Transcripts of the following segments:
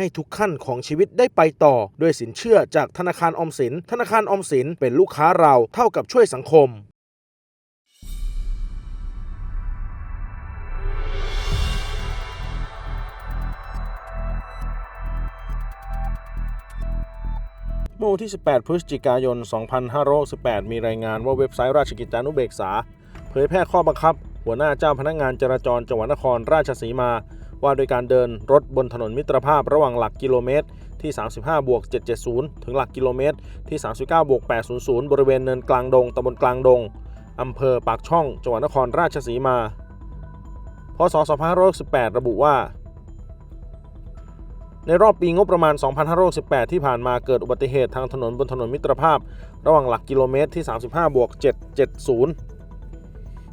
ให้ทุกขั้นของชีวิตได้ไปต่อ ด้วยสินเชื่อจากธนาคารออมสิน ธนาคารออมสินเป็นลูกค้าเราเท่ากับช่วยสังคมเมื่อวันที่ 18 พฤศจิกายน 2518มีรายงานว่าเว็บไซต์ราชกิจจานุเบกษา เผยแพร่ข้อบังคับ หัวหน้าเจ้าพนักงานจราจรจังหวัดนครราชสีมา ว่าโดยการเดินรถบนถนนมิตรภาพระหว่างหลักกิโลเมตรที่ 35บวก770 ถึงหลักกิโลเมตรที่ 39บวก800 บริเวณเนินกลางดงตำบลกลางดงอำเภอปากช่อง จังหวัดนครราชสีมา พศ 2518 ระบุว่า ในรอบปีงบประมาณ 2518 ที่ผ่านมาเกิดอุบัติเหตุทางถนนบนถนนมิตรภาพ ระหว่างหลักกิโลเมตรที่ 35บวก770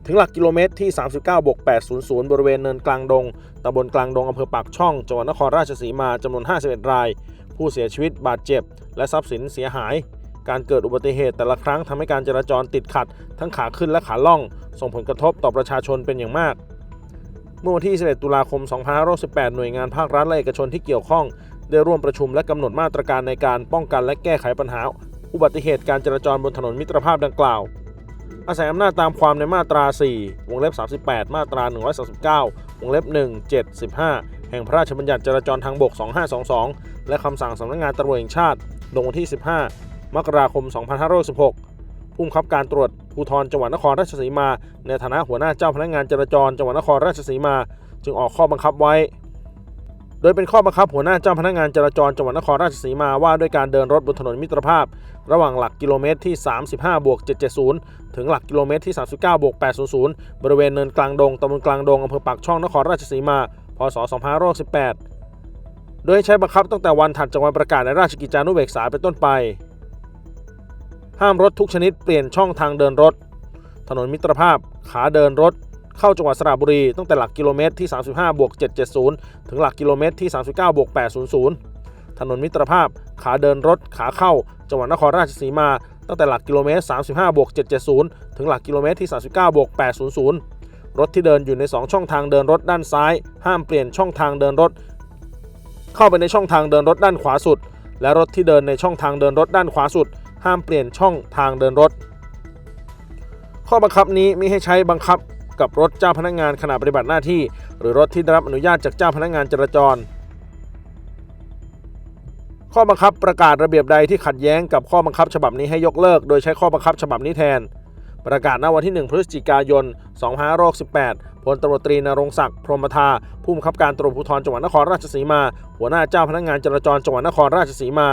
ถึงหลักกิโลเมตรที่ 39บวก800 บริเวณเนินกลางดงตำบลกลางดงอำเภอปากช่อง จังหวัดนครราชสีมาจำนวน 51 ราย ผู้เสียชีวิตบาดเจ็บ และทรัพย์สินเสียหาย การเกิดอุบัติเหตุแต่ละครั้งทำให้การจราจรติดขัด ทั้งขาขึ้นและขาล่อง ส่งผลกระทบต่อประชาชนเป็นอย่างมากเมื่อวันที่ 11 ตุลาคม 2518 หน่วยงานภาครัฐและเอกชนที่เกี่ยวข้อง ได้ร่วมประชุมและกำหนดมาตรการในการป้องกันและแก้ไขปัญหา อุบัติเหตุการจราจรบนถนนมิตรภาพดังกล่าว อาศัยอำนาจตามความในมาตรา 4 วงเล็บ 38 มาตรา 139 วงเล็บ 1 7 15 แห่งพระราชบัญญัติจราจรทางบก 2522 และคำสั่งสำนักงานตำรวจแห่งชาติลงวันที่ 15 มกราคม 2516ผู้บังคับการตรวจภูธรจังหวัดนครราชสีมา ในฐานะหัวหน้าเจ้าพนักงานจราจรจังหวัดนครราชสีมา จึงออกข้อบังคับไว้ โดยเป็นข้อบังคับหัวหน้าเจ้าพนักงานจราจรจังหวัดนครราชสีมาว่าด้วยการเดินรถบนถนนมิตรภาพ ระหว่างหลักกิโลเมตรที่ 35บวก770 ถึงหลักกิโลเมตรที่ 39บวก800 บริเวณเนินกลางดงตำบลกลางดงอำเภอปากช่องนครราชสีมา พศ 2518 โดยให้ใช้บังคับตั้งแต่วันถัดจากวันประกาศในราชกิจจานุเบกษาเป็นต้นไป ห้ามรถทุกชนิดเปลี่ยนช่องทางเดินรถ ถนนมิตรภาพ ขาเดินรถ เข้าจังหวัดสระบุรีตั้งแต่หลักกิโลเมตรที่ 35บวก770 ถึงหลักกิโลเมตรที่ 39บวก800 ถนนมิตรภาพขาเดินรถขาเข้า จังหวัดนครราชสีมา ตั้งแต่หลักกิโลเมตร 35บวก770 ถึงหลักกิโลเมตรที่ 39บวก800 รถที่เดินอยู่ใน 2 ช่องทางเดินรถด้านซ้าย ห้ามเปลี่ยนช่องทางเดินรถ เข้าไปในช่องทางเดินรถด้านขวาสุด และรถที่เดินในช่องทางเดินรถด้านขวาสุด ห้ามเปลี่ยนช่องทางเดินรถข้อบังคับนี้มิให้ใช้บังคับ กับรถเจ้าพนักงานขณะปฏิบัติหน้าที่ หรือรถที่ได้รับอนุญาตจากเจ้าพนักงานจราจร ข้อบังคับประกาศระเบียบใดที่ขัดแย้งกับข้อบังคับฉบับนี้ให้ยกเลิก โดยใช้ข้อบังคับฉบับนี้แทน ประกาศณวันที่ 1 พฤศจิกายน 2518พลตำรวจตรีนรงศักดิ์พรหมทาผู้บังคับการตำรวจภูธรจังหวัดนครราชสีมา หัวหน้าเจ้าพนักงานจราจรจังหวัดนครราชสีมา